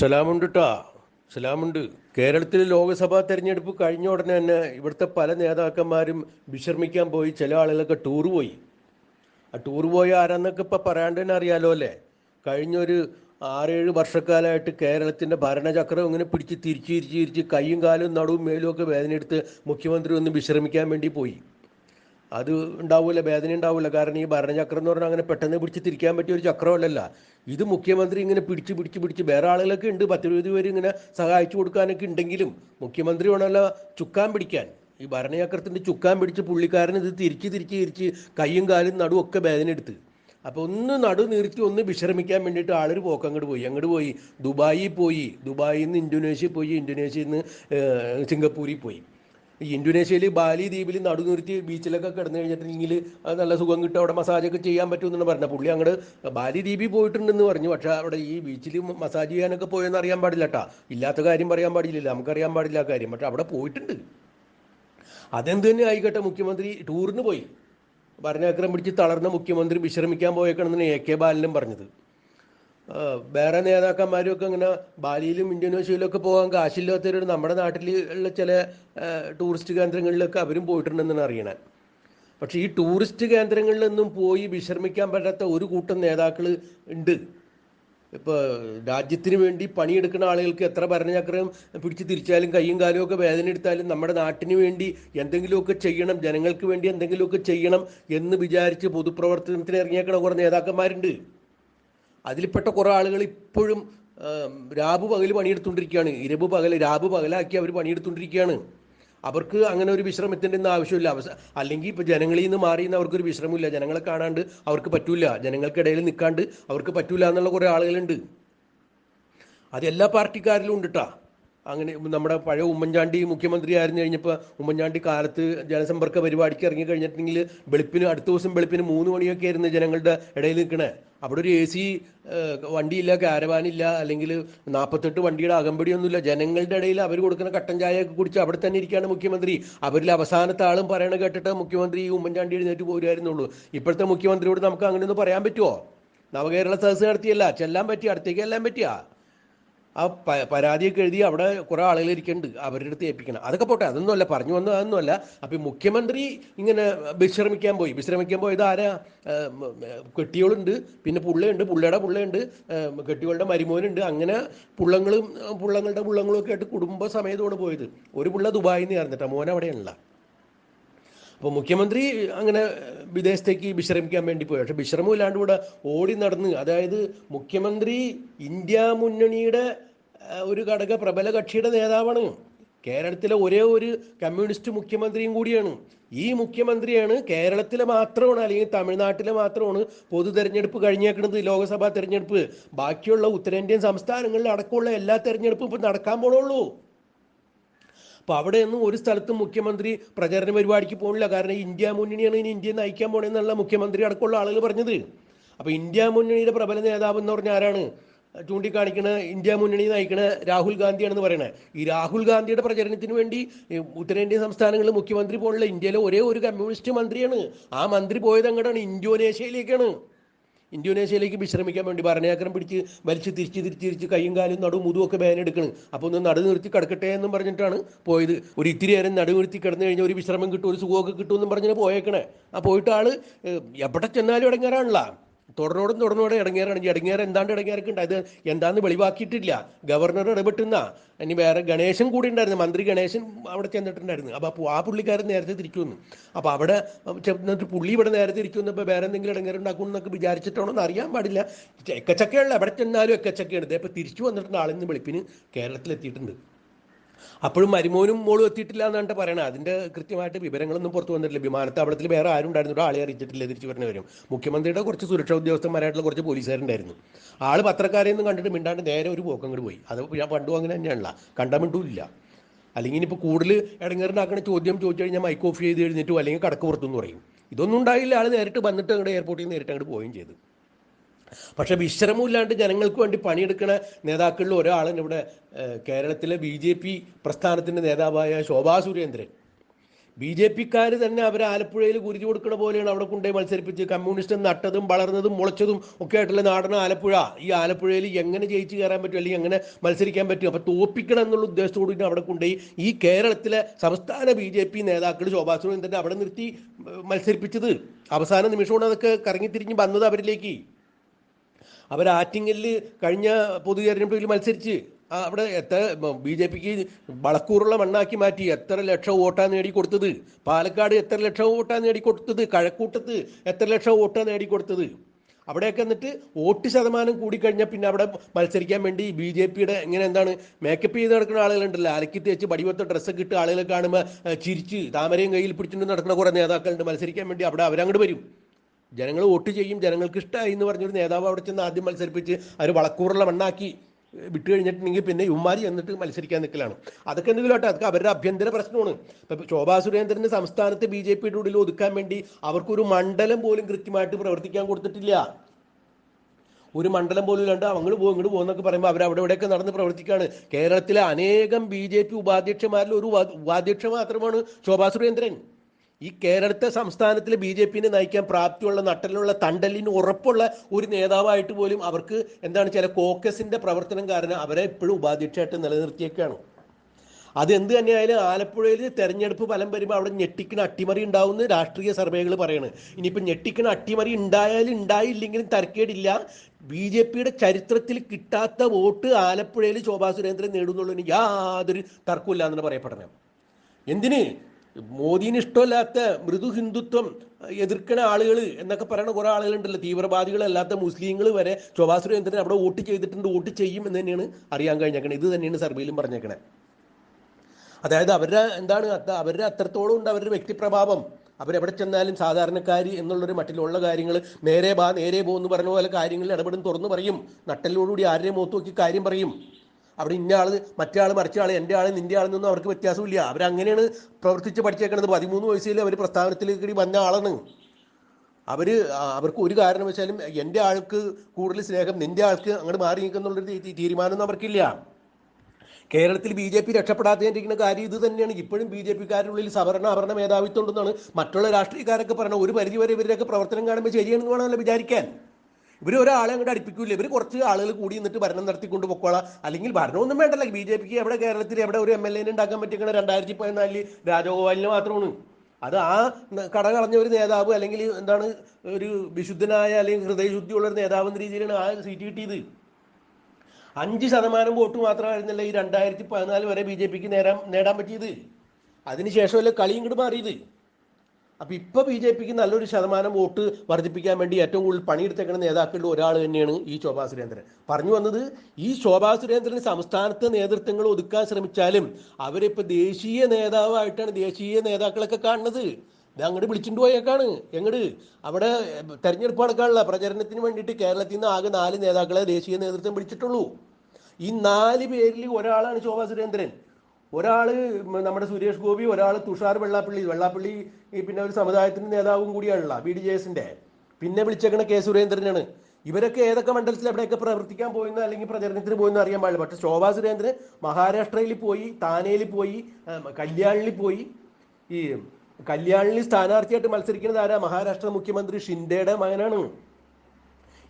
സലാമുണ്ട് ട്ടാ സലാമുണ്ട്. കേരളത്തിൽ ലോക്സഭാ തെരഞ്ഞെടുപ്പ് കഴിഞ്ഞ ഉടനെ തന്നെ ഇവിടുത്തെ പല നേതാക്കന്മാരും വിശ്രമിക്കാൻ പോയി. ചില ആളുകളൊക്കെ ടൂർ പോയി. ആ ടൂർ പോയ ആരാന്നൊക്കെ ഇപ്പം പറയാണ്ട് തന്നെ അറിയാലോ അല്ലേ? കഴിഞ്ഞൊരു ആറേഴ് വർഷക്കാലമായിട്ട് കേരളത്തിന്റെ ഭരണചക്രം ഇങ്ങനെ പിടിച്ച് തിരിച്ച് തിരിച്ച് തിരിച്ച് കൈയും കാലും നടുവും മേലും ഒക്കെ വേദനയെടുത്ത് മുഖ്യമന്ത്രി ഒന്ന് വിശ്രമിക്കാൻ വേണ്ടി പോയി. അത് ഉണ്ടാവില്ല വേദന ഉണ്ടാവില്ല കാരണം ഈ ഭരണചക്രം എന്ന് പറഞ്ഞാൽ അങ്ങനെ പെട്ടെന്ന് പിടിച്ച് തിരിക്കാൻ പറ്റിയ ഒരു ചക്രമല്ലല്ല. ഇത് മുഖ്യമന്ത്രി ഇങ്ങനെ പിടിച്ച് പിടിച്ച് പിടിച്ച് വേറെ ആളുകളൊക്കെ ഉണ്ട്. പത്തിരുപത് പേര് ഇങ്ങനെ സഹായിച്ചു കൊടുക്കാനൊക്കെ ഉണ്ടെങ്കിലും മുഖ്യമന്ത്രി വേണമല്ലോ ചുക്കാൻ പിടിക്കാൻ. ഈ ഭരണചക്രത്തിന്റെ ചുക്കാൻ പിടിച്ച് പുള്ളിക്കാരൻ ഇത് തിരിച്ച് തിരിച്ച് തിരിച്ച് കൈയും കാലും നടുവും ഒക്കെ വേദന എടുത്ത്. അപ്പോൾ ഒന്ന് നടു നിർത്തി ഒന്ന് വിശ്രമിക്കാൻ വേണ്ടിയിട്ട് ആളൊരു പോക്ക് അങ്ങോട്ട് പോയി. അങ്ങോട്ട് പോയി ദുബായിൽ പോയി. ദുബായിൽ നിന്ന് ഇന്തോനേഷ്യയിൽ പോയി. ഇന്തോനേഷ്യയിൽ നിന്ന് സിംഗപ്പൂരിൽ പോയി. ഇന്തോനേഷ്യയിൽ ബാലി ദ്വീപിൽ നടു നിർത്തി ബീച്ചിലൊക്കെ കിടന്നു കഴിഞ്ഞിട്ടുണ്ടെങ്കിൽ അത് നല്ല സുഖം കിട്ടും അവിടെ മസാജ് ഒക്കെ ചെയ്യാൻ പറ്റുമെന്നാണ് പറഞ്ഞത്. പുള്ളി അങ്ങോട്ട് ബാലി ദ്വീപിൽ പോയിട്ടുണ്ടെന്ന് പറഞ്ഞു. പക്ഷേ അവിടെ ഈ ബീച്ചിൽ മസാജ് ചെയ്യാനൊക്കെ പോയെന്ന് അറിയാൻ പാടില്ല കേട്ടാ ഇല്ലാത്ത കാര്യം പറയാൻ പാടില്ല നമുക്കറിയാൻ പാടില്ല കാര്യം. പക്ഷെ അവിടെ പോയിട്ടുണ്ട്. അതെന്ത് തന്നെ ആയിക്കോട്ടെ മുഖ്യമന്ത്രി ടൂറിന് പോയി. ഭരണചക്രം പിടിച്ച് തളർന്ന മുഖ്യമന്ത്രി വിശ്രമിക്കാൻ പോയേക്കണമെന്നാണ് എ കെ ബാലനും പറഞ്ഞത്. വേറെ നേതാക്കന്മാരും ഒക്കെ ഇങ്ങനെ ബാലിയിലും ഇന്തോനേഷ്യയിലും ഒക്കെ പോകാൻ കാശില്ലാത്തവരോട് നമ്മുടെ നാട്ടിലുള്ള ചില ടൂറിസ്റ്റ് കേന്ദ്രങ്ങളിലൊക്കെ അവരും പോയിട്ടുണ്ടെന്നാണ് അറിയണേ. പക്ഷേ ഈ ടൂറിസ്റ്റ് കേന്ദ്രങ്ങളിൽ കേന്ദ്രങ്ങളിലൊന്നും പോയി വിശ്രമിക്കാൻ പറ്റാത്ത ഒരു കൂട്ടം നേതാക്കൾ ഉണ്ട്. ഇപ്പോൾ രാജ്യത്തിന് വേണ്ടി പണിയെടുക്കുന്ന ആളുകൾക്ക് എത്ര ഭരണചക്രം പിടിച്ച് തിരിച്ചാലും കയ്യും കാലും ഒക്കെ വേദന എടുത്താലും നമ്മുടെ നാട്ടിന് വേണ്ടി എന്തെങ്കിലുമൊക്കെ ചെയ്യണം ജനങ്ങൾക്ക് വേണ്ടി എന്തെങ്കിലുമൊക്കെ ചെയ്യണം എന്ന് വിചാരിച്ച് പൊതുപ്രവർത്തനത്തിന് ഇറങ്ങിയേക്കണ കുറേ നേതാക്കന്മാരുണ്ട്. അതിൽപ്പെട്ട കുറേ ആളുകൾ ഇപ്പോഴും രാവു പകൽ പണിയെടുത്തുകൊണ്ടിരിക്കുകയാണ്. ഇരവ് പകൽ രാവു പകലാക്കി അവർ പണിയെടുത്തുകൊണ്ടിരിക്കുകയാണ്. അവർക്ക് അങ്ങനെ ഒരു വിശ്രമത്തിന്റെ ഒന്നും ആവശ്യമില്ല. അവസ അല്ലെങ്കിൽ ഇപ്പോൾ ജനങ്ങളിൽ നിന്ന് മാറി നിന്ന് അവർക്കൊരു വിശ്രമമില്ല. ജനങ്ങളെ കാണാണ്ട് അവർക്ക് പറ്റൂല. ജനങ്ങൾക്കിടയിൽ നിൽക്കാണ്ട് അവർക്ക് പറ്റൂല എന്നുള്ള കുറേ ആളുകളുണ്ട്. അത് എല്ലാ പാർട്ടിക്കാരിലും ഉണ്ട് ട്ടാ. അങ്ങനെ നമ്മുടെ പഴയ ഉമ്മൻചാണ്ടി മുഖ്യമന്ത്രി ആയിരുന്നു കഴിഞ്ഞപ്പോൾ ഉമ്മൻചാണ്ടി കാലത്ത് ജനസമ്പർക്ക പരിപാടിക്ക് ഇറങ്ങി കഴിഞ്ഞിട്ടുണ്ടെങ്കിൽ വെളുപ്പിന് അടുത്ത ദിവസം വെളുപ്പിന് മൂന്ന് മണിയൊക്കെ ആയിരുന്നു ജനങ്ങളുടെ ഇടയിൽ നിൽക്കണേ. അവിടെ ഒരു എ സി വണ്ടിയില്ല കാരവാനില്ല അല്ലെങ്കിൽ നാൽപ്പത്തെട്ട് വണ്ടിയുടെ അകമ്പടിയൊന്നുമില്ല. ജനങ്ങളുടെ ഇടയിൽ അവർ കൊടുക്കുന്ന കട്ടൻ ചായയൊക്കെ കുടിച്ച് അവിടെ തന്നെ ഇരിക്കുകയാണ് മുഖ്യമന്ത്രി. അവരിൽ അവസാനത്തെ ആളും പറയണ കേട്ടിട്ട് മുഖ്യമന്ത്രി ഉമ്മൻചാണ്ടി എഴുന്നേറ്റ് പോരുമായിരുന്നുള്ളൂ ഇപ്പോഴത്തെ മുഖ്യമന്ത്രിയോട് നമുക്ക് അങ്ങനെയൊന്നും പറയാൻ പറ്റുമോ നവകേരള സദസ് നടത്തിയല്ല. ചെല്ലാൻ പറ്റിയ അടുത്തേക്ക് എല്ലാം പറ്റിയ? ആ പരാതിയൊക്കെ എഴുതി അവിടെ കുറേ ആളുകൾ ഇരിക്കുന്നുണ്ട് അവരുടെ അടുത്ത് ഏൽപ്പിക്കണം. അതൊക്കെ പോട്ടെ അതൊന്നുമല്ല പറഞ്ഞു വന്നത് അതൊന്നുമല്ല. അപ്പം ഈ മുഖ്യമന്ത്രി ഇങ്ങനെ വിശ്രമിക്കാൻ പോയി. വിശ്രമിക്കാൻ പോയത് ആരാ? കെട്ടിയോളുണ്ട് പിന്നെ പുള്ളയുണ്ട് പുള്ളയുടെ പുള്ളയുണ്ട് കെട്ടികളുടെ മരുമോനുണ്ട്. അങ്ങനെ പുള്ളങ്ങളും പുള്ളങ്ങളുടെ പുള്ളങ്ങളും ഒക്കെ ആയിട്ട് കുടുംബ സമയത്തോടെ പോയത്. ഒരു പുള്ള ദുബായിൽ നിന്ന് ചേർന്നിട്ടാ മോൻ അവിടെയാണല്ല അപ്പോൾ മുഖ്യമന്ത്രി അങ്ങനെ വിദേശത്തേക്ക് വിശ്രമിക്കാൻ വേണ്ടി പോയി. പക്ഷെ വിശ്രമം ഇല്ലാണ്ട് ഇവിടെ ഓടി നടന്ന് അതായത് മുഖ്യമന്ത്രി ഇന്ത്യ മുന്നണിയുടെ ഒരു ഘടക പ്രബല കക്ഷിയുടെ നേതാവാണ്. കേരളത്തിലെ ഒരേ ഒരു കമ്മ്യൂണിസ്റ്റ് മുഖ്യമന്ത്രിയും കൂടിയാണ്. ഈ മുഖ്യമന്ത്രിയാണ് കേരളത്തിലെ മാത്രമാണ് അല്ലെങ്കിൽ തമിഴ്നാട്ടിലെ മാത്രമാണ് പൊതു തെരഞ്ഞെടുപ്പ് കഴിഞ്ഞേക്കുന്നത് ലോക്സഭാ തെരഞ്ഞെടുപ്പ്. ബാക്കിയുള്ള ഉത്തരേന്ത്യൻ സംസ്ഥാനങ്ങളിൽ അടക്കമുള്ള എല്ലാ തെരഞ്ഞെടുപ്പും ഇപ്പം നടക്കാൻ പോണുള്ളൂ. അപ്പോൾ അവിടെയൊന്നും ഒരു സ്ഥലത്തും മുഖ്യമന്ത്രി പ്രചരണ പരിപാടിക്ക് പോകണില്ല കാരണം ഇന്ത്യ മുന്നണിയാണ് ഇനി ഇന്ത്യയെ നയിക്കാൻ പോണെന്നുള്ള മുഖ്യമന്ത്രി അടക്കമുള്ള ആളുകൾ പറഞ്ഞത്. അപ്പോൾ ഇന്ത്യ മുന്നണിയുടെ പ്രബല നേതാവ് എന്ന് പറഞ്ഞാൽ ആരാണ് ചൂണ്ടിക്കാണിക്കണ ഇന്ത്യ മുന്നണി നയിക്കണ രാഹുൽ ഗാന്ധിയാണെന്ന് പറയണത് ഈ രാഹുൽ ഗാന്ധിയുടെ പ്രചരണത്തിന് വേണ്ടി ഉത്തരേന്ത്യൻ സംസ്ഥാനങ്ങളിൽ മുഖ്യമന്ത്രി പോലുള്ള ഇന്ത്യയിലെ ഒരേ ഒരു കമ്മ്യൂണിസ്റ്റ് മന്ത്രിയാണ്. ആ മന്ത്രി പോയത് അങ്ങോട്ടാണ് ഇന്തോനേഷ്യയിലേക്കാണ്. ഇന്തോനേഷ്യയിലേക്ക് വിശ്രമിക്കാൻ വേണ്ടി ഭരണയാക്രം പിടിച്ച് വലിച്ച് തിരിച്ച് തിരിച്ച് തിരിച്ച് കൈയും കാലും നടുവും മുതും ഒക്കെ വേദന എടുക്കണം. അപ്പോൾ ഒന്ന് നടു നിർത്തി കിടക്കട്ടെ എന്നും പറഞ്ഞിട്ടാണ് പോയത്. ഒരു ഇത്തിരി നേരം നടു നിർത്തി കിടന്നു കഴിഞ്ഞാൽ ഒരു വിശ്രമം കിട്ടും ഒരു സുഖമൊക്കെ കിട്ടുമെന്നും പറഞ്ഞാൽ പോയേക്കണേ. ആ പോയിട്ട് ആൾ എവിടെ ചെന്നാലും ഇടങ്ങാറാണല്ലോ. തുടർന്നോടും തുടർന്നോടെ ഇടങ്ങേറാണ്. ഈ ഇടങ്ങേറ് എന്താണ്ട് ഇടങ്ങേറൊക്കെ ഉണ്ട് അത് എന്താന്ന് വെളിവാക്കിയിട്ടില്ല. ഗവർണർ ഇടപെട്ടുന്ന ഇനി വേറെ ഗണേശൻ കൂടി ഉണ്ടായിരുന്നു. മന്ത്രി ഗണേശൻ അവിടെ ചെന്നിട്ടുണ്ടായിരുന്നു. അപ്പോൾ ആ പുള്ളിക്കാരൻ നേരത്തെ തിരിച്ചു വന്നു അപ്പോൾ അവിടെ ചെന്നിട്ട് പുള്ളി ഇവിടെ നേരെ തിരിച്ചു വന്നപ്പോൾ വേറെ എന്തെങ്കിലും ഇടങ്ങേറുണ്ടാക്കും എന്നൊക്കെ വിചാരിച്ചിട്ടാണോ എന്ന് അറിയാൻ പാടില്ല. എക്കച്ചക്കയുള്ള എവിടെ ചെന്നാലും എക്കച്ചക്കയാണ്. ഇതേ ഇപ്പോൾ തിരിച്ചു വന്നിട്ടുണ്ട് ആളിന്ന് വെളുപ്പിന് കേരളത്തിലെത്തിയിട്ടുണ്ട്. അപ്പോഴും മരുമോനും മോളും എത്തിയിട്ടില്ല എന്നാണ് പറയണത്. അതിന്റെ കൃത്യമായിട്ട് വിവരങ്ങളൊന്നും പുറത്തു വന്നിട്ടില്ല. വിമാനത്താവളത്തിൽ വേറെ ആരും ഉണ്ടായിരുന്നു ആളെ അറിയിച്ചിട്ടില്ല. തിരിച്ചു വരുന്നവരും മുഖ്യമന്ത്രിയുടെ കുറച്ച് സുരക്ഷാ ഉദ്യോഗസ്ഥന്മാരായിട്ടുള്ള കുറച്ച് പോലീസുകാരുണ്ടായിരുന്നു. ആൾ പത്രക്കാരെയൊന്നും കണ്ടിട്ട് മിണ്ടാണ്ട് നേരെ ഒരു പോക്കം അങ്ങോട്ട് പോയി. അത് ഞാൻ പണ്ടും അങ്ങനെ തന്നെയാണല്ല. കണ്ടാൽ മിണ്ടൂല്ല. അല്ലെങ്കിൽ ഇനിയിപ്പോൾ കൂടുതൽ ഇടങ്ങേറിനാക്കണ ചോദ്യം ചോദിച്ചു കഴിഞ്ഞാൽ മൈക്ക് ഓഫ് ചെയ്ത് എഴുന്നേറ്റു അല്ലെങ്കിൽ കടക്ക് പുറത്തുനിന്ന് പറയും. ഇതൊന്നും ഉണ്ടായില്ല. ആൾ നേരിട്ട് വന്നിട്ട് അങ്ങോട്ട് എയർപോർട്ടിൽ നേരിട്ട് അങ്ങോട്ട് പോവുകയും ചെയ്തു. പക്ഷെ വിശ്രമമില്ലാണ്ട് ജനങ്ങൾക്ക് വേണ്ടി പണിയെടുക്കുന്ന നേതാക്കളിൽ ഒരാളാണ് ഇവിടെ കേരളത്തിലെ ബി ജെ പി പ്രസ്ഥാനത്തിന്റെ നേതാവായ ശോഭാ സുരേന്ദ്രൻ. ബി ജെ പിക്കാർ തന്നെ അവരെ ആലപ്പുഴയിൽ കുരുതി കൊടുക്കുന്ന പോലെയാണ് അവിടെ കൊണ്ടുപോയി മത്സരിപ്പിച്ച്. കമ്മ്യൂണിസ്റ്റ് നട്ടതും വളർന്നതും മുളച്ചതും ഒക്കെ ആയിട്ടുള്ള നാടന ആലപ്പുഴ. ഈ ആലപ്പുഴയിൽ എങ്ങനെ ജയിച്ചു കയറാൻ പറ്റും അല്ലെങ്കിൽ എങ്ങനെ മത്സരിക്കാൻ പറ്റും അപ്പോൾ തോപ്പിക്കണം എന്നുള്ള ഉദ്ദേശത്തോടു കൂടി അവിടെ കൊണ്ടുപോയി. ഈ കേരളത്തിലെ സംസ്ഥാന ബി ജെ പി നേതാക്കൾ ശോഭാ സുരേന്ദ്രനെ അവിടെ നിർത്തി മത്സരിപ്പിച്ചത്. അവസാന നിമിഷമാണ് അതൊക്കെ കറങ്ങിത്തിരിഞ്ഞ് വന്നത് അവരിലേക്ക്. അവർ ആറ്റിങ്ങലിൽ കഴിഞ്ഞ പൊതു തെരഞ്ഞെടുപ്പിൽ മത്സരിച്ച് അവിടെ എത്ര ബി ജെ പിക്ക് വളക്കൂറുള്ള മണ്ണാക്കി മാറ്റി എത്ര ലക്ഷം വോട്ടാണ് നേടിക്കൊടുത്തത്? പാലക്കാട് എത്ര ലക്ഷം വോട്ടാണ് നേടിക്കൊടുത്തത്? കഴക്കൂട്ടത്ത് എത്ര ലക്ഷം വോട്ടാണ് നേടിക്കൊടുത്തത്? അവിടെയൊക്കെ എന്നിട്ട് വോട്ട് ശതമാനം കൂടിക്കഴിഞ്ഞാൽ പിന്നെ അവിടെ മത്സരിക്കാൻ വേണ്ടി ബി ജെ പിയുടെ ഇങ്ങനെ എന്താണ് മേക്കപ്പ് ചെയ്ത് നടക്കുന്ന ആളുകളുണ്ടല്ലോ. അലക്കി തേച്ച് പടിവത്ത ഡ്രസ്സൊക്കെ ഇട്ട് ആളുകളെ കാണുമ്പോൾ ചിരിച്ച് താമരയും കയ്യിൽ പിടിച്ചുകൊണ്ട് നടക്കുന്ന കുറേ നേതാക്കളുണ്ട്. മത്സരിക്കാൻ വേണ്ടി അവിടെ അവരങ്ങോട്ട് വരും. ജനങ്ങൾ വോട്ട് ചെയ്യും ജനങ്ങൾക്ക് ഇഷ്ടമായി എന്ന് പറഞ്ഞൊരു നേതാവ് അവിടെ ചെന്ന് ആദ്യം മത്സരിപ്പിച്ച് അവർ വളക്കൂറുള്ള മണ്ണാക്കി വിട്ടു കഴിഞ്ഞിട്ടുണ്ടെങ്കിൽ പിന്നെ യുവമാരി എന്നിട്ട് മത്സരിക്കാൻ നിൽക്കലാണ് അതൊക്കെ എന്തെങ്കിലും ആട്ടെ അതൊക്കെ അവരുടെ അഭ്യന്തര പ്രശ്നമാണ്. ഇപ്പം ശോഭാ സുരേന്ദ്രന് സംസ്ഥാനത്ത് ബി ജെ പിയുടെ ഉള്ളിൽ ഒതുക്കാൻ വേണ്ടി അവർക്കൊരു മണ്ഡലം പോലും കൃത്യമായിട്ട് പ്രവർത്തിക്കാൻ കൊടുത്തിട്ടില്ല. ഒരു മണ്ഡലം പോലും ഇല്ലാണ്ട് അങ്ങോട്ട് പോകും ഇങ്ങോട്ട് പോകുന്നൊക്കെ പറയുമ്പോൾ അവർ അവിടെ ഇവിടെയൊക്കെ നടന്ന് പ്രവർത്തിക്കുകയാണ് കേരളത്തിലെ അനേകം ബി ജെ പി ഉപാധ്യക്ഷന്മാരിൽ ഒരു ഉപാ- ഉപാധ്യക്ഷ മാത്രമാണ് ശോഭാ സുരേന്ദ്രൻ. ഈ കേരളത്തെ സംസ്ഥാനത്തിലെ ബി ജെ പിനെ നയിക്കാൻ പ്രാപ്തിയുള്ള നട്ടലുള്ള തണ്ടലിന് ഉറപ്പുള്ള ഒരു നേതാവായിട്ട് പോലും അവർക്ക് എന്താണ് ചില കോക്കസിന്റെ പ്രവർത്തനം കാരണം അവരെ എപ്പോഴും ഉപാധ്യക്ഷയായിട്ട് നിലനിർത്തിയേക്കാണ്. അതെന്ത് തന്നെയായാലും ആലപ്പുഴയിൽ തെരഞ്ഞെടുപ്പ് ഫലം വരുമ്പോൾ അവിടെ ഞെട്ടിക്കുന്ന അട്ടിമറി ഉണ്ടാവുമെന്ന് രാഷ്ട്രീയ സർവേകൾ പറയാണ്. ഇനിയിപ്പോൾ ഞെട്ടിക്കുന്ന അട്ടിമറി ഉണ്ടായാലും ഉണ്ടായില്ലെങ്കിലും തരക്കേടില്ല. ബി ജെ പിയുടെ ചരിത്രത്തിൽ കിട്ടാത്ത വോട്ട് ആലപ്പുഴയിൽ ശോഭാ സുരേന്ദ്രൻ നേടുന്നുള്ളതിന് യാതൊരു തർക്കമില്ല എന്നാണ് പറയപ്പെടുന്നത്. എന്തിന്? മോദീന് ഇഷ്ടമല്ലാത്ത മൃദു ഹിന്ദുത്വം എതിർക്കണ ആളുകൾ എന്നൊക്കെ പറയുന്ന കുറേ ആളുകളുണ്ടല്ലോ. തീവ്രവാദികളല്ലാത്ത മുസ്ലിങ്ങൾ വരെ ശോഭാ അവിടെ വോട്ട് ചെയ്തിട്ടുണ്ട് വോട്ട് ചെയ്യും എന്ന് തന്നെയാണ് അറിയാൻ കഴിഞ്ഞേക്കണത് ഇത് തന്നെയാണ് സർവേയിലും പറഞ്ഞേക്കണേ. അതായത് അവരുടെ എന്താണ് അവരുടെ അത്രത്തോളം ഉണ്ട് അവരുടെ വ്യക്തിപ്രഭാവം. അവരെവിടെ ചെന്നാലും സാധാരണക്കാരി എന്നുള്ളൊരു മട്ടിലുള്ള കാര്യങ്ങൾ നേരെ ബാ നേരെ പോ എന്ന് പറഞ്ഞ പോലെ കാര്യങ്ങളിൽ ഇടപെടും തുറന്നു പറയും. നട്ടലിനോടുകൂടി ആരുടെയും മുഖത്ത് നോക്കി കാര്യം പറയും. അവിടെ ഇന്ന ആൾ മറ്റേ ആൾ മറിച്ച ആൾ എന്റെ ആൾ നിന്റെ ആളെന്നൊന്നും അവർക്ക് വ്യത്യാസമില്ല. അവരങ്ങനെയാണ് പ്രവർത്തിച്ച് പഠിച്ചേക്കുന്നത് പതിമൂന്ന് വയസ്സിൽ അവർ പ്രസ്ഥാനത്തിലേക്ക് വന്ന ആളാണ്. അവർ അവർക്ക് ഒരു കാരണവശാലും എന്റെ ആൾക്ക് കൂടുതൽ സ്നേഹം നിന്റെ ആൾക്ക് അങ്ങോട്ട് മാറി നിൽക്കുന്നുള്ളൊരു തീരുമാനമൊന്നും അവർക്കില്ല. കേരളത്തിൽ ബി ജെ പി രക്ഷപ്പെടാത്തേണ്ടിരിക്കുന്ന കാര്യം ഇത് തന്നെയാണ്. ഇപ്പോഴും ബി ജെ പിക്കാരുള്ളിൽ സവർണ അവർണ മേധാവിത്വം ഉണ്ടെന്നാണ് മറ്റുള്ള രാഷ്ട്രീയക്കാരൊക്കെ പറഞ്ഞത്. ഒരു പരിധിവരെ ഇവരുടെയൊക്കെ പ്രവർത്തനം കാണുമ്പോൾ ശരിയാണെന്ന് വേണമല്ലോ വിചാരിക്കാൻ. ഇവർ ഒരാളെ അങ്ങോട്ട് അടുപ്പിക്കൂല. ഇവർ കുറച്ച് ആളുകൾ കൂടി നിന്നിട്ട് ഭരണം നടത്തിക്കൊണ്ട് പൊക്കോളാം. അല്ലെങ്കിൽ ഭരണമൊന്നും വേണ്ടല്ല. ബി ജെ പിക്ക് എവിടെ കേരളത്തിൽ എവിടെ ഒരു എം എൽ എനെ ഉണ്ടാക്കാൻ പറ്റിക്കണ രണ്ടായിരത്തി പതിനാലിൽ രാജഗോപാലിന് മാത്രമാണ്. അത് ആ കട കളഞ്ഞ ഒരു നേതാവ് അല്ലെങ്കിൽ എന്താണ് ഒരു വിശുദ്ധനായ അല്ലെങ്കിൽ ഹൃദയശുദ്ധിയുള്ള ഒരു നേതാവ് എന്ന രീതിയിലാണ് ആ സീറ്റ് കിട്ടിയത്. അഞ്ച് ശതമാനം വോട്ട് മാത്രമായിരുന്നില്ല ഈ രണ്ടായിരത്തി പതിനാല് വരെ ബി ജെ പിക്ക് നേടാൻ നേടാൻ പറ്റിയത്. അതിനുശേഷമല്ലേ കളി ഇങ്ങോട്ട് മാറിയത്. അപ്പൊ ഇപ്പൊ ബി ജെ പിക്ക് നല്ലൊരു ശതമാനം വോട്ട് വർദ്ധിപ്പിക്കാൻ വേണ്ടി ഏറ്റവും കൂടുതൽ പണിയെടുത്തേക്കുന്ന നേതാക്കളിൽ ഒരാൾ തന്നെയാണ് ഈ ശോഭാ സുരേന്ദ്രൻ. പറഞ്ഞു വന്നത് ഈ ശോഭാ സുരേന്ദ്രൻ സംസ്ഥാനത്തെ നേതൃത്വങ്ങൾ ഒതുക്കാൻ ശ്രമിച്ചാലും അവരിപ്പോ ദേശീയ നേതാവായിട്ടാണ് ദേശീയ നേതാക്കളൊക്കെ കാണുന്നത്. ഇത് അങ്ങോട്ട് വിളിച്ചിട്ട് പോയേക്കാണ്. എങ്ങട്? അവിടെ തെരഞ്ഞെടുപ്പ് നടക്കാനുള്ള പ്രചരണത്തിന് വേണ്ടിയിട്ട് കേരളത്തിൽ നിന്ന് ആകെ നാല് നേതാക്കളെ ദേശീയ നേതൃത്വം വിളിച്ചിട്ടുള്ളൂ. ഈ നാല് പേരിൽ ഒരാളാണ് ശോഭാ സുരേന്ദ്രൻ. ഒരാൾ മ- നമ്മുടെ സുരേഷ് ഗോപി ഒരാൾ തുഷാർ വെള്ളാപ്പള്ളി വെള്ളാപ്പള്ളി പിന്നെ ഒരു സമുദായത്തിന്റെ നേതാവും കൂടിയാണല്ലോ ബി ഡി ജെ എസിന്റെ. പിന്നെ വിളിച്ചേക്കണ കെ സുരേന്ദ്രനാണ്. ഇവരൊക്കെ ഏതൊക്കെ മണ്ഡലത്തിൽ എവിടെയൊക്കെ പ്രവർത്തിക്കാൻ പോയെന്ന് അല്ലെങ്കിൽ പ്രചരണത്തിന് പോയെന്ന് അറിയാൻ പാടില്ല. പക്ഷേ ശോഭാ സുരേന്ദ്രൻ മഹാരാഷ്ട്രയിൽ പോയി താനയിൽ പോയി കല്യാണിൽ പോയി. ഈ കല്യാണിൽ സ്ഥാനാർത്ഥിയായിട്ട് മത്സരിക്കുന്നത് ആരാ? മഹാരാഷ്ട്ര മുഖ്യമന്ത്രി ഷിൻഡയുടെ മകനാണ്.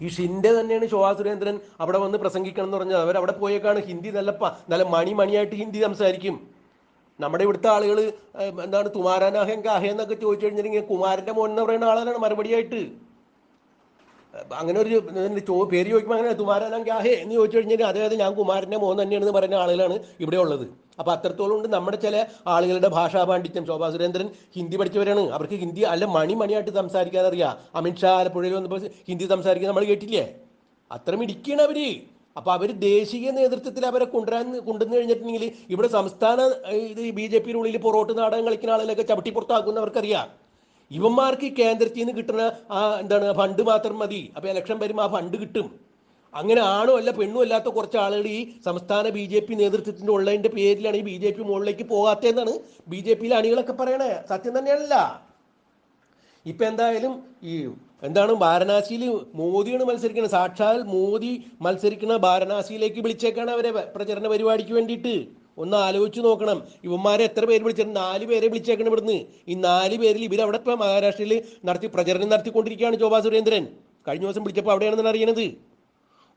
ഈ ഷിൻഡെ തന്നെയാണ് ശോഭാ സുരേന്ദ്രൻ അവിടെ വന്ന് പ്രസംഗിക്കണം എന്ന് പറഞ്ഞത്. അവരവിടെ പോയേക്കാണ് ഹിന്ദി നല്ലപ്പ നല്ല മണി മണിയായിട്ട് ഹിന്ദി സംസാരിക്കും. നമ്മുടെ ഇവിടുത്തെ ആളുകൾ എന്താണ് തുമാരാനാഹെ കാഹെ എന്നൊക്കെ ചോദിച്ചു കഴിഞ്ഞിട്ടുണ്ടെങ്കിൽ കുമാരന്റെ മോൻ എന്ന് പറയുന്ന ആളാണ് മറുപടിയായിട്ട്. അങ്ങനെ ഒരു ചോ പേര് ചോദിക്കുമ്പോൾ അങ്ങനെ തുമാരാനാം എന്ന് ചോദിച്ചു കഴിഞ്ഞാൽ അതായത് ഞാൻ കുമാരന്റെ മോൻ തന്നെയാണെന്ന് പറയുന്ന ആളുകളാണ് ഇവിടെ ഉള്ളത്. അപ്പൊ അത്രത്തോളം ഉണ്ട് നമ്മുടെ ചില ആളുകളുടെ ഭാഷാ പാണ്ഡിത്യം. ശോഭാ സുരേന്ദ്രൻ ഹിന്ദി പഠിച്ചവരാണ്. അവർക്ക് ഹിന്ദി അല്ല മണി മണിയായിട്ട് സംസാരിക്കാൻ അറിയാം. അമിത്ഷാ ആലപ്പുഴയിൽ വന്നപ്പോൾ ഹിന്ദി സംസാരിക്കാൻ നമ്മൾ കേട്ടില്ലേ? അത്ര മിടിക്കുകയാണ് അവർ. അപ്പോൾ അവർ ദേശീയ നേതൃത്വത്തിൽ അവരെ കൊണ്ടുവരാൻ കൊണ്ടുവന്നു കഴിഞ്ഞിട്ടുണ്ടെങ്കിൽ ഇവിടെ സംസ്ഥാന ഇത് ബി ജെ പിയുടെ ഉള്ളിൽ പൊറോട്ട് നാടകം കളിക്കുന്ന ആളുകളൊക്കെ ചവിട്ടി പുറത്താക്കുന്നവർക്കറിയാം ഇവന്മാർക്ക് കേന്ദ്രത്തിൽ നിന്ന് കിട്ടുന്ന ആ എന്താണ് ഫണ്ട് മാത്രം മതി. അപ്പോൾ ഇലക്ഷൻ വരുമ്പോൾ ആ ഫണ്ട് കിട്ടും. അങ്ങനെ ആണോ അല്ല പെണ്ണും അല്ലാത്ത കുറച്ച് ആളുകൾ ഈ സംസ്ഥാന ബി ജെ പി നേതൃത്വത്തിന്റെ ഉള്ളതിന്റെ പേരിലാണ് ഈ ബി ജെ പി മുകളിലേക്ക് പോകാത്തതെന്നാണ് ബി ജെ പിയിലെ അണികളൊക്കെ പറയണേ. സത്യം തന്നെയല്ല ഇപ്പൊ എന്തായാലും ഈ എന്താണ് വാരണാസിയിൽ മോദിയാണ് മത്സരിക്കുന്നത്. സാക്ഷാൽ മോദി മത്സരിക്കുന്ന വാരണാസിയിലേക്ക് വിളിച്ചേക്കാണ് അവരെ പ്രചരണ പരിപാടിക്ക് വേണ്ടിയിട്ട്. ഒന്ന് ആലോചിച്ച് നോക്കണം. ഇവന്മാരെ എത്ര പേര് വിളിച്ചിട്ട് നാല് പേരെ വിളിച്ചേക്കണം ഇവിടുന്ന്. ഈ നാല് പേരിൽ ഇവരവിടെ ഇപ്പം മഹാരാഷ്ട്രയിൽ നടത്തി പ്രചരണം നടത്തിക്കൊണ്ടിരിക്കുകയാണ് ശോഭാ സുരേന്ദ്രൻ. കഴിഞ്ഞ ദിവസം വിളിച്ചപ്പോൾ അവിടെയാണെന്നാണ് അറിയണത്.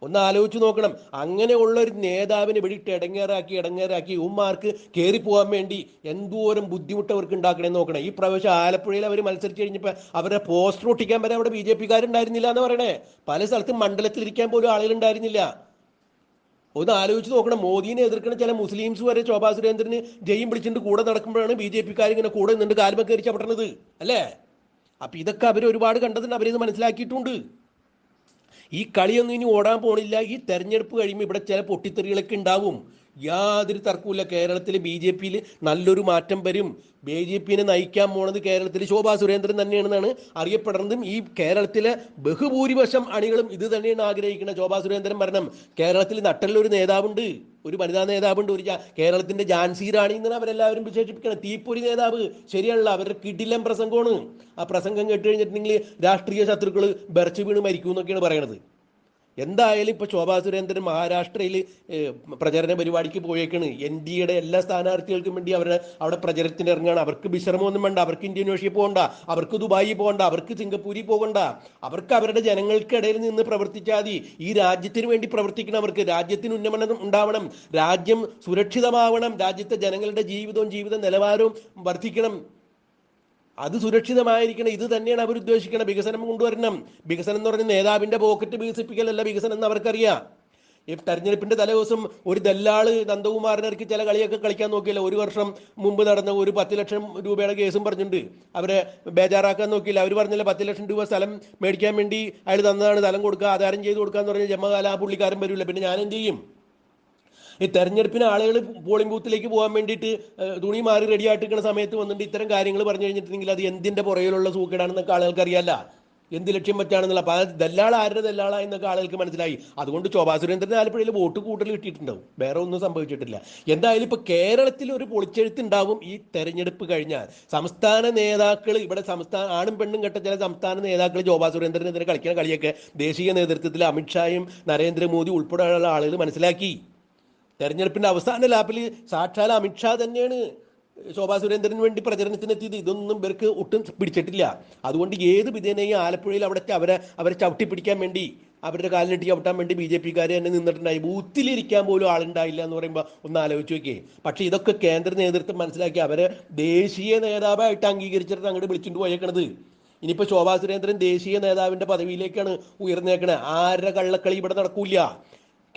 ഒന്ന് ആലോചിച്ച് നോക്കണം. അങ്ങനെയുള്ള ഒരു നേതാവിനെ വെടിയിട്ട് ഇടങ്ങേറാക്കി ഇടങ്ങേറാക്കി ഉമ്മാർക്ക് കയറി പോകാൻ വേണ്ടി എന്തോരം ബുദ്ധിമുട്ട് അവർക്ക് ഉണ്ടാക്കണേ നോക്കണം. ഈ പ്രാവശ്യം ആലപ്പുഴയിൽ അവർ മത്സരിച്ച് കഴിഞ്ഞപ്പോൾ അവരുടെ പോസ്റ്റർ ഒട്ടിക്കാൻ വരെ അവിടെ ബി ജെ പിക്കാരുണ്ടായിരുന്നില്ല എന്ന് പറയണേ. പല സ്ഥലത്തും മണ്ഡലത്തിൽ ഇരിക്കാൻ പോലും ആളുകളുണ്ടായിരുന്നില്ല. ഒന്ന് ആലോചിച്ച് നോക്കണം. മോദിയെ എതിർക്കുന്ന ചില മുസ്ലിംസ് വരെ ശോഭാ സുരേന്ദ്രന് ജയും പിടിച്ചിട്ട് കൂടെ നടക്കുമ്പോഴാണ് ബി ജെ പിക്കാർ ഇങ്ങനെ കൂടെ നിന്നിട്ട് കാലുമൊക്കെ കയറി ചവിട്ടണത്. അല്ലേ? അപ്പൊ ഇതൊക്കെ അവർ ഒരുപാട് കണ്ടതുണ്ട്. അവരിത് മനസ്സിലാക്കിയിട്ടുണ്ട്. ഈ കളിയൊന്നും ഇനി ഓടാൻ പോണില്ല. ഈ തെരഞ്ഞെടുപ്പ് കഴിയുമ്പോൾ ഇവിടെ ചില പൊട്ടിത്തെറികളൊക്കെ ഉണ്ടാവും യാതൊരു തർക്കവുമില്ല. കേരളത്തിൽ ബി ജെ പിയിൽ നല്ലൊരു മാറ്റം വരും. ബി ജെ പിനെ നയിക്കാൻ പോണത് കേരളത്തിൽ ശോഭാ സുരേന്ദ്രൻ തന്നെയാണെന്നാണ് അറിയപ്പെടുന്നതും. ഈ കേരളത്തിലെ ബഹുഭൂരിപക്ഷം അണികളും ഇത് തന്നെയാണ് ആഗ്രഹിക്കുന്നത്. ശോഭാ സുരേന്ദ്രൻ ഭരണം കേരളത്തിൽ നട്ടലിലൊരു നേതാവുണ്ട്. ഒരു വനിതാ നേതാവുണ്ട്. ഒരു കേരളത്തിന്റെ ജാൻസി റാണി എന്നാണ് അവരെല്ലാവരും വിശേഷിപ്പിക്കണം തീപ്പൊരി നേതാവ്. ശരിയല്ല അവരുടെ കിടിലം പ്രസംഗമാണ്. ആ പ്രസംഗം കേട്ട് കഴിഞ്ഞിട്ടുണ്ടെങ്കിൽ രാഷ്ട്രീയ ശത്രുക്കൾ ബെർച്ച് വീണ് മരിക്കും എന്നൊക്കെയാണ് പറയണത്. എന്തായാലും ഇപ്പൊ ശോഭാ സുരേന്ദ്രൻ മഹാരാഷ്ട്രയിൽ പ്രചരണ പരിപാടിക്ക് പോയേക്കാണ്. എൻ ഡി എയുടെ എല്ലാ സ്ഥാനാർത്ഥികൾക്കും വേണ്ടി അവരുടെ അവിടെ പ്രചരണത്തിന് ഇറങ്ങുകയാണ് അവർക്ക് വിശ്രമമൊന്നും വേണ്ട അവർക്ക് ഇന്തോനേഷ്യ പോകണ്ട അവർക്ക് ദുബായി പോകണ്ട അവർക്ക് സിംഗപ്പൂരിൽ പോകണ്ട. അവർക്ക് അവരുടെ ജനങ്ങൾക്കിടയിൽ നിന്ന് പ്രവർത്തിച്ചാൽ മതി. ഈ രാജ്യത്തിന് വേണ്ടി പ്രവർത്തിക്കണം അവർക്ക്. രാജ്യത്തിന് ഉന്നമനം ഉണ്ടാവണം. രാജ്യം സുരക്ഷിതമാവണം. രാജ്യത്തെ ജനങ്ങളുടെ ജീവിതവും ജീവിത നിലവാരവും വർദ്ധിക്കണം. അത് സുരക്ഷിതമായിരിക്കണം. ഇത് തന്നെയാണ് അവർ ഉദ്ദേശിക്കുന്നത് വികസനം കൊണ്ടുവരണം. വികസനം എന്ന് പറഞ്ഞ നേതാവിന്റെ പോക്കറ്റ് വികസിപ്പിക്കലല്ല വികസനം എന്ന് അവർക്കറിയാം. ഈ തെരഞ്ഞെടുപ്പിന്റെ തലേദിവസം ഒരു ദല്ലാൾ നന്ദകുമാറിനിറക്കി ചില കളിയൊക്കെ കളിക്കാൻ നോക്കിയില്ല. ഒരു വർഷം മുമ്പ് നടന്ന ഒരു പത്ത് ലക്ഷം രൂപയുടെ കേസും പറഞ്ഞിട്ടുണ്ട്. അവരെ ബേജാറാക്കാൻ നോക്കിയില്ല. അവർ പറഞ്ഞില്ല പത്ത് ലക്ഷം രൂപ സ്ഥലം മേടിക്കാൻ വേണ്ടി അയാൾ തന്നതാണ്. സ്ഥലം കൊടുക്കുക ആധാരം ചെയ്ത് കൊടുക്കുക എന്ന് പറഞ്ഞാൽ ജമ്മകാല ആ പുള്ളിക്കാരൻ വരില്ല പിന്നെ ഞാൻ ചെയ്യും? ഈ തെരഞ്ഞെടുപ്പിന് ആളുകൾ പോളിംഗ് ബൂത്തിലേക്ക് പോകാൻ വേണ്ടിയിട്ട് തുണി മാറി റെഡി ആയിട്ടിരിക്കുന്ന സമയത്ത് വന്നിട്ട് ഇത്തരം കാര്യങ്ങൾ പറഞ്ഞു കഴിഞ്ഞിട്ടുണ്ടെങ്കിൽ അത് എന്തിന്റെ പുറകിലുള്ള സൂക്കേടാണെന്നൊക്കെ ആളുകൾക്ക് അറിയാല്ല. എന്ത് ലക്ഷ്യം പറ്റാണെന്നുള്ള അപ്പൊ അത് ദല്ലാൾ ആരുടെ ദല്ലാള എന്നൊക്കെ ആളുകൾക്ക് മനസ്സിലായി. അതുകൊണ്ട് ശോഭാ സുരേന്ദ്രൻ ആലപ്പുഴയിൽ വോട്ട് കൂടുതൽ കിട്ടിയിട്ടുണ്ടാവും. വേറെ ഒന്നും സംഭവിച്ചിട്ടില്ല. എന്തായാലും ഇപ്പൊ കേരളത്തിൽ ഒരു പൊളിച്ചെഴുത്ത് ഉണ്ടാവും ഈ തെരഞ്ഞെടുപ്പ് കഴിഞ്ഞാൽ. സംസ്ഥാന നേതാക്കൾ ഇവിടെ സംസ്ഥാന ആണും പെണ്ണും കെട്ട ചില സംസ്ഥാന നേതാക്കൾ ശോഭാ സുരേന്ദ്രനെതിരെ കളിക്കുന്ന കളിയൊക്കെ ദേശീയ നേതൃത്വത്തിൽ അമിത്ഷായും നരേന്ദ്രമോദി ഉൾപ്പെടെയുള്ള ആളുകൾ മനസ്സിലാക്കി. തെരഞ്ഞെടുപ്പിന്റെ അവസാന ലാപ്പിൽ സാക്ഷാൽ അമിത്ഷാ തന്നെയാണ് ശോഭാ സുരേന്ദ്രന് വേണ്ടി പ്രചരണത്തിനെത്തിയത്. ഇതൊന്നും ഇവർക്ക് ഒട്ടും പിടിച്ചിട്ടില്ല. അതുകൊണ്ട് ഏത് വിധേനയും ആലപ്പുഴയിൽ അവിടെ അവരെ അവരെ ചവിട്ടി പിടിക്കാൻ വേണ്ടി അവരുടെ കാലിനിട്ട് ചവിട്ടാൻ വേണ്ടി ബി ജെ പിക്കാർ തന്നെ നിന്നിട്ടുണ്ടായി. ബൂത്തിലിരിക്കാൻ പോലും ആളുണ്ടായില്ല എന്ന് പറയുമ്പോൾ ഒന്ന് ആലോചിച്ച് നോക്കിയേ. പക്ഷേ ഇതൊക്കെ കേന്ദ്ര നേതൃത്വം മനസ്സിലാക്കി അവരെ ദേശീയ നേതാവായിട്ട് അംഗീകരിച്ചിട്ട് അങ്ങോട്ട് വിളിച്ചിട്ട് പോയേക്കണത്. ഇനിയിപ്പോൾ ശോഭാ സുരേന്ദ്രൻ ദേശീയ നേതാവിന്റെ പദവിയിലേക്കാണ് ഉയർന്നേക്കണത് ആരുടെ കള്ളക്കളി ഇവിടെ നടക്കൂല?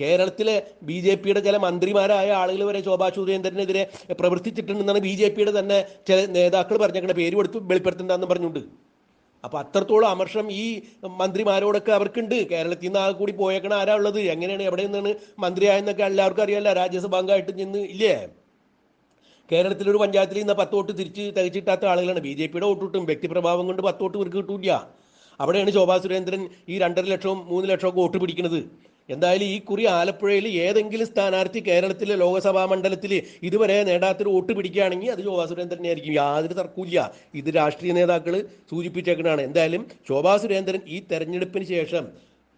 കേരളത്തിലെ ബി ജെ പിയുടെ ചില മന്ത്രിമാരായ ആളുകൾ വരെ ശോഭാ സുരേന്ദ്രനെതിരെ പ്രവർത്തിച്ചിട്ടുണ്ടെന്നാണ് ബി ജെ പിയുടെ തന്നെ ചില നേതാക്കൾ പറഞ്ഞേക്കണ പേര് കൊടുത്ത് വെളിപ്പെടുത്തണ്ടെന്ന് പറഞ്ഞുണ്ട്. അപ്പൊ അത്രത്തോളം അമർഷം ഈ മന്ത്രിമാരോടൊക്കെ അവർക്കുണ്ട്. കേരളത്തിൽ നിന്ന് ആ കൂടി പോയേക്കണ ആരാ ഉള്ളത്? എങ്ങനെയാണ്? എവിടെ നിന്നാണ് മന്ത്രിയായെന്നൊക്കെ എല്ലാവർക്കും അറിയാലോ. രാജ്യസഭാംഗമായിട്ട് നിന്ന് ഇല്ലേ? കേരളത്തിലൊരു പഞ്ചായത്തിൽ നിന്ന് പത്ത് വോട്ട് തിരിച്ച് തികച്ചിട്ടാത്ത ആളുകളാണ്. ബി ജെ പിയുടെ വോട്ട് കിട്ടും. വ്യക്തിപ്രഭാവം കൊണ്ട് പത്ത് വോട്ട് ഇവർക്ക് കിട്ടൂല അവിടെയാണ് ശോഭാ സുരേന്ദ്രൻ ഈ രണ്ടര ലക്ഷവും മൂന്ന് ലക്ഷവും ഒക്കെ വോട്ട് പിടിക്കുന്നത് എന്തായാലും ഈ കുറി ആലപ്പുഴയിൽ ഏതെങ്കിലും സ്ഥാനാർത്ഥി കേരളത്തിലെ ലോകസഭാ മണ്ഡലത്തിൽ ഇതുവരെ നേടാത്തൊരു വോട്ട് പിടിക്കുകയാണെങ്കിൽ അത് ശോഭാ സുരേന്ദ്രനെ ആയിരിക്കും. യാതൊരു തർക്കമില്ല ഇത് രാഷ്ട്രീയ നേതാക്കൾ സൂചിപ്പിച്ചേക്കണാണ് എന്തായാലും ശോഭാ സുരേന്ദ്രൻ ഈ തെരഞ്ഞെടുപ്പിന് ശേഷം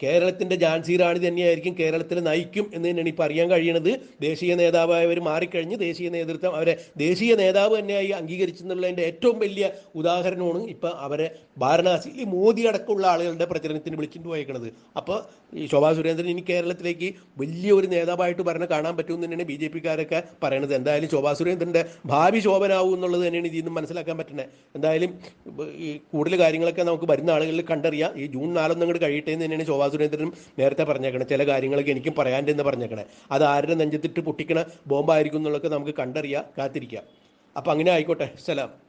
കേരളത്തിന്റെ ജാൻസി റാണി തന്നെയായിരിക്കും കേരളത്തിൽ നയിക്കും എന്ന് തന്നെയാണ് ഇപ്പം അറിയാൻ കഴിയുന്നത്. ദേശീയ നേതാവായവർ മാറിക്കഴിഞ്ഞ് ദേശീയ നേതൃത്വം അവരെ ദേശീയ നേതാവ് തന്നെയായി അംഗീകരിച്ചെന്നുള്ളതിന്റെ ഏറ്റവും വലിയ ഉദാഹരണമാണ് ഇപ്പം അവരെ വാരണാസിയിൽ മോദി അടക്കമുള്ള ആളുകളുടെ പ്രചരണത്തിന് വിളിച്ചിട്ട് പോയേക്കണത്. അപ്പോൾ ഈ ശോഭാ സുരേന്ദ്രൻ ഇനി കേരളത്തിലേക്ക് വലിയ ഒരു നേതാവായിട്ട് ഭരണം കാണാൻ പറ്റുമെന്ന് തന്നെയാണ് ബി ജെ പിക്കാരൊക്കെ പറയണത്. എന്തായാലും ശോഭാ സുരേന്ദ്രന്റെ ഭാവി ശോഭനാവും എന്നുള്ളത് തന്നെയാണ് ഇതിൽ നിന്ന് മനസ്സിലാക്കാൻ പറ്റുന്നത് എന്തായാലും ഈ കൂടുതൽ കാര്യങ്ങളൊക്കെ നമുക്ക് വരുന്ന ആളുകളിൽ കണ്ടറിയാം. ഈ ജൂൺ നാലൊന്നും അങ്ങോട്ട് കഴിയട്ടെ എന്ന് തന്നെയാണ് ശോഭാ സുരേന്ദ്രനും നേരത്തെ പറഞ്ഞേക്കണേ ചില കാര്യങ്ങളൊക്കെ എനിക്കും പറയാണ്ടെന്ന് പറഞ്ഞേക്കണേ. അത് ആരുടെ നെഞ്ചത്തിട്ട് പൊട്ടിക്കണ ബോംബായിരിക്കും എന്നുള്ളതൊക്കെ നമുക്ക് കണ്ടറിയാം കാത്തിരിക്കാം. അപ്പം അങ്ങനെ ആയിക്കോട്ടെ സലാം.